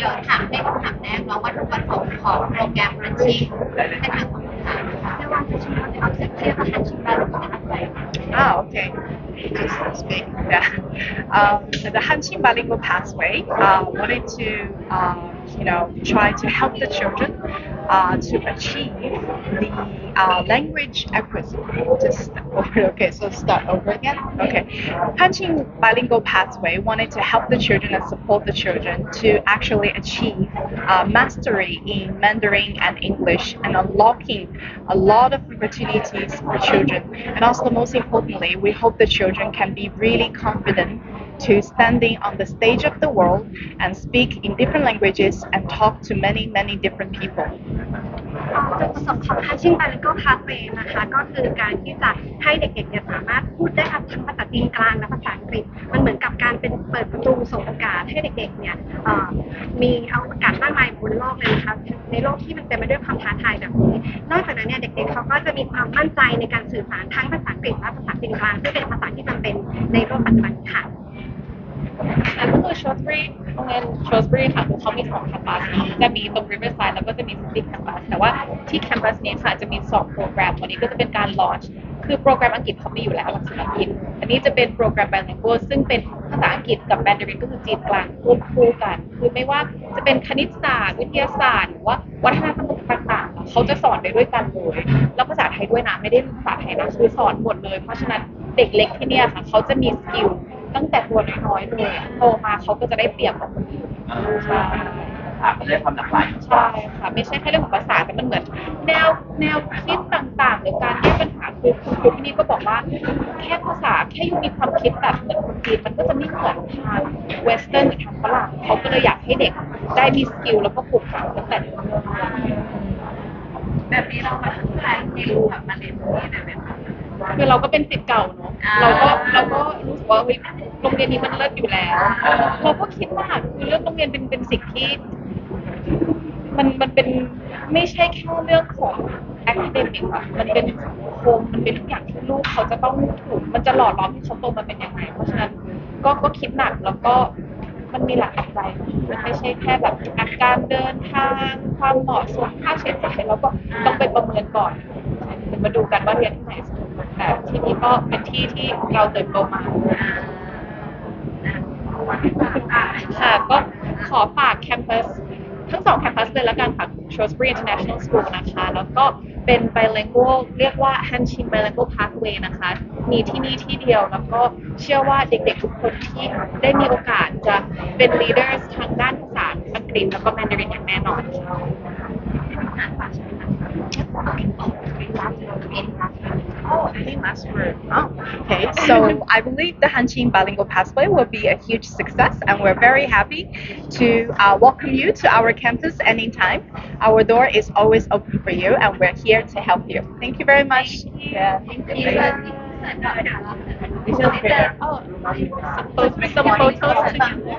ดี๋ยวถามในคำถามแรกเนาะวัตถุประสงค์ของโปรแกรมรันชิ่งเป็นทางของทาง We want to show the objective of Hatching Bilingual Pathway. Oh, okay. Just speak. Yeah. Um, the Hanshin Bilingual Pathway uh, wanted to, um, you know, try to help the children uh, to achieve the uh, language accuracy. Just okay. So start over again. Okay. Hanshin Bilingual Pathway wanted to help the children and support the children to actually achieve uh, mastery in Mandarin and English and unlocking a lot of opportunities for children. And also, most importantly, we hope the children can be really confident to standing on the stage of the world and speak in different languages and talk to many, many different people. จุดประสงค์ของ Hatching Bilingual Pathway นะคะก็คือการที่จะให้เด็กๆเนี่ยสามารถพูดได้ทั้งภาษาจีนกลางและภาษาอังกฤษ มันเหมือนกับการเป็นเปิดประตูส่งโอกาสให้เด็กๆเนี่ยมีเอาโอกาสมากมายบนโลกเลยนะคะในโลกที่มันเต็มไปด้วยความท้าทายแบบนี้ นอกจากนั้นเนี่ยเด็กๆเขาก็จะมีความมั่นใจในการสื่อสารทั้งภาษาอังกฤษและภาษาจีนกลางซึ่งเป็นภาษาที่จำเป็นในโลกปัจจุบันค่ะ ชอสบรีโรงเรียนชอสบรีค่ะเขามีสองแคมปัสเนาะจะมีตรง Riverside แล้วก็จะมี City Campus แต่ว่าที่แคมปัสนี้ค่ะจะมีสองโปรแกรม วันนี้ก็จะเป็นการ launch คือโปรแกรมอังกฤษเขามีอยู่แล้วหลักสูตรอังกฤษ อันนี้จะเป็นโปรแกรม bilingual ซึ่งเป็นภาษาอังกฤษกับ Mandarin ก็คือจีนกลางควบคู่กัน คือไม่ว่าจะเป็นคณิตศาสตร์ วิทยาศาสตร์หรือว่าวัฒนธรรมต่างๆ เขาจะสอนไปด้วยกันเลยแล้วภาษาไทยด้วยนะไม่ได้ภาษาไทยนะคือสอนหมดเลย เพราะฉะนั้นเด็กเล็กที่เนี่ยค่ะเขาจะมีสกิล ตั้งแต่ตัวน้อยๆเลยอะโตมาเขาก็จะได้เปรียบกว่าคนอื่นใช่ค่ะมันได้ความหลากหลายใช่ค่ะไม่ใช่แค่เรื่องของภาษาแต่มันเหมือน แนวแนวคิดต่างๆ หรือการแก้ปัญหาคือคุณครูที่นี่ก็บอกว่า แค่ภาษาแค่ยูมีความคิดแบบเหมือนคนจีนมันก็จะไม่เหมือนทางเวสเทิร์นหรือทางฝรั่งเขาก็เลยอยากให้เด็กได้มีสกิลแล้วก็ปลูกฝังตั้งแต่เด็กแบบนี้เรามาทำอะไรที่รู้แบบมาเรียนที่นี่เลยไหมคะ คือเราก็เป็นสิทธิ์เก่าเนาะอ่าเราก็เราก็รู้สึกว่าเฮ้ยโรงเรียนนี้มันเลิศอยู่แล้ว เราก็คิดว่าคือเรื่องโรงเรียนเป็นเป็นสิ่งที่ มันมันเป็นไม่ใช่แค่เรื่องของ academic อะมันเป็นสังคมมันเป็นทุกอย่างที่ลูกเขาจะต้องถูกมันจะหล่อหลอมให้เขาโตมาเป็นยังไงเพราะฉะนั้นก็ก็คิดหนักแล้วก็มันมีหลากปัจจัยมันไม่ใช่แค่แบบอาการเดินทาง ความเหมาะสมค่าใช้จ่ายเราก็ต้องไปประเมินก่อนเดี๋ยวมาดูกันว่าเรียนที่ไหนสนุกแต่ ที่นี่ก็เป็นที่ที่เราเติบโตมาค่ะก็ขอฝากแคมปัสทั้งสองแคมปัสเลยละกันค่ะ Shrewsbury International School นะคะ แล้วก็เป็น bilingual เรียกว่า Hanshin Bilingual Pathway นะคะ มีที่นี่ที่เดียวแล้วก็เชื่อว่าเด็กๆทุกคนที่ได้มีโอกาสจะเป็น leaders ทางด้านภาษาอังกฤษแล้วก็ Mandarin อย่างแน่นอนค่ะ Oh, okay. So I believe the Hanshin Bilingual Pathway will be a huge success, and we're very happy to uh, welcome you to our campus anytime. Our door is always open for you, and we're here to help you. Thank you very much. Thank you. Yeah, thank you. Oh, some, some photos together.